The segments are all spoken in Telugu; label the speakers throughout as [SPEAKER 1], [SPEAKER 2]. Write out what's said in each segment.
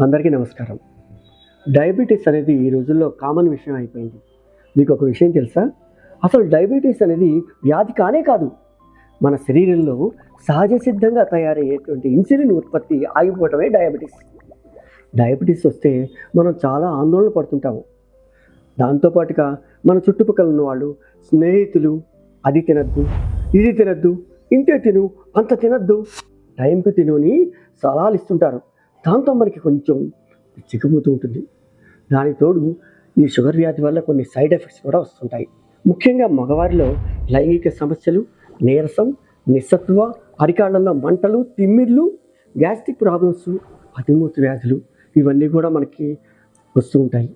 [SPEAKER 1] అందరికీ నమస్కారం. డయాబెటీస్ అనేది ఈ రోజుల్లో కామన్ విషయం అయిపోయింది. మీకు ఒక విషయం తెలుసా? అసలు డయాబెటీస్ అనేది వ్యాధి కానే కాదు. మన శరీరంలో సహజ సిద్ధంగా తయారయ్యేటువంటి ఇన్సులిన్ ఉత్పత్తి ఆగిపోవటమే డయాబెటీస్. డయాబెటీస్ వస్తే మనం చాలా ఆందోళన పడుతుంటాము. దాంతోపాటుగా మన చుట్టుపక్కల ఉన్న వాళ్ళు స్నేహితులు అది తినద్దు ఇది తినద్దు ఇంతే తిను అంత తినద్దు టైంకి తినుని సలహాలు ఇస్తుంటారు. దాంతో మనకి కొంచెం చిక్కుపోతూ ఉంటుంది. దానికి తోడు ఈ షుగర్ వ్యాధి వల్ల కొన్ని సైడ్ ఎఫెక్ట్స్ కూడా వస్తుంటాయి. ముఖ్యంగా మగవారిలో లైంగిక సమస్యలు నీరసం నిస్సత్వ అరికాళ్ళలో మంటలు తిమ్మిర్లు గ్యాస్ట్రిక్ ప్రాబ్లమ్స్ అతిమూతి వ్యాధులు ఇవన్నీ కూడా మనకి వస్తూ ఉంటాయి.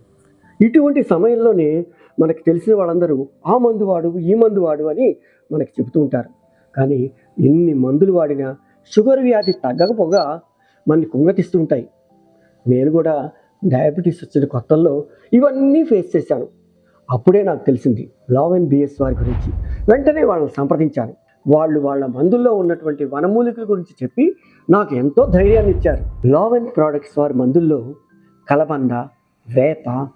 [SPEAKER 1] ఇటువంటి సమయంలోనే మనకి తెలిసిన వాళ్ళందరూ ఆ మందు వాడు ఈ మందు వాడు అని మనకి చెబుతూ ఉంటారు. కానీ ఎన్ని మందులు వాడినా షుగర్ వ్యాధి తగ్గకపోగా మనని కుంగతిస్తూ ఉంటాయి. నేను కూడా డయాబెటీస్ వచ్చిన కొత్తల్లో ఇవన్నీ ఫేస్ చేశాను. అప్పుడే నాకు తెలిసింది లావ్ అండ్ బిఎస్ వారి గురించి. వెంటనే వాళ్ళని సంప్రదించాను. వాళ్ళు వాళ్ళ మందుల్లో ఉన్నటువంటి వనమూలికల గురించి చెప్పి నాకు ఎంతో ధైర్యాన్ని ఇచ్చారు. లావ్ అండ్ ప్రోడక్ట్స్ వారి మందుల్లో కలబంద వేప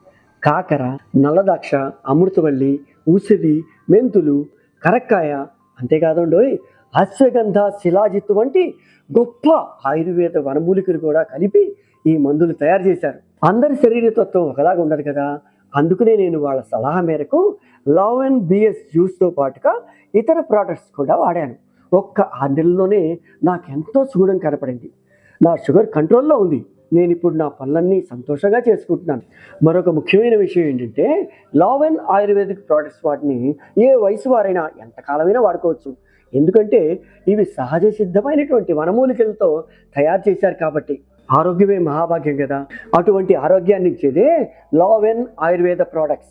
[SPEAKER 1] కాకర నల్లదాక్ష అమృతవల్లి ఉసిరి మెంతులు కరక్కాయ అంతేకాదండోయ్ అశ్వగంధ శిలాజిత్తు వంటి గొప్ప ఆయుర్వేద వనమూలికలు కూడా కలిపి ఈ మందులు తయారు చేశారు. అందరి శరీరతత్వం ఒకలాగా ఉండదు కదా? అందుకనే నేను వాళ్ళ సలహా మేరకు లవ్ అండ్ బిఎస్ జ్యూస్తో పాటుగా ఇతర ప్రోడక్ట్స్ కూడా వాడాను. ఒక్క ఆరు నెలల్లోనే నాకు ఎంతో కనపడింది. నా షుగర్ కంట్రోల్లో ఉంది. నేను ఇప్పుడు నా పనులన్నీ సంతోషంగా చేసుకుంటున్నాను. మరొక ముఖ్యమైన విషయం ఏంటంటే లావ్ అండ్ ఆయుర్వేదిక్ ప్రోడక్ట్స్ వాటిని ఏ వయసు వారైనా ఎంతకాలమైనా వాడుకోవచ్చు. ఎందుకంటే ఇవి సహజ సిద్ధమైనటువంటి వనమూలికలతో తయారు చేశారు కాబట్టి. ఆరోగ్యమే మహాభాగ్యం కదా. అటువంటి ఆరోగ్యాన్ని ఇచ్చేదే లావ్ అండ్ ఆయుర్వేద ప్రోడక్ట్స్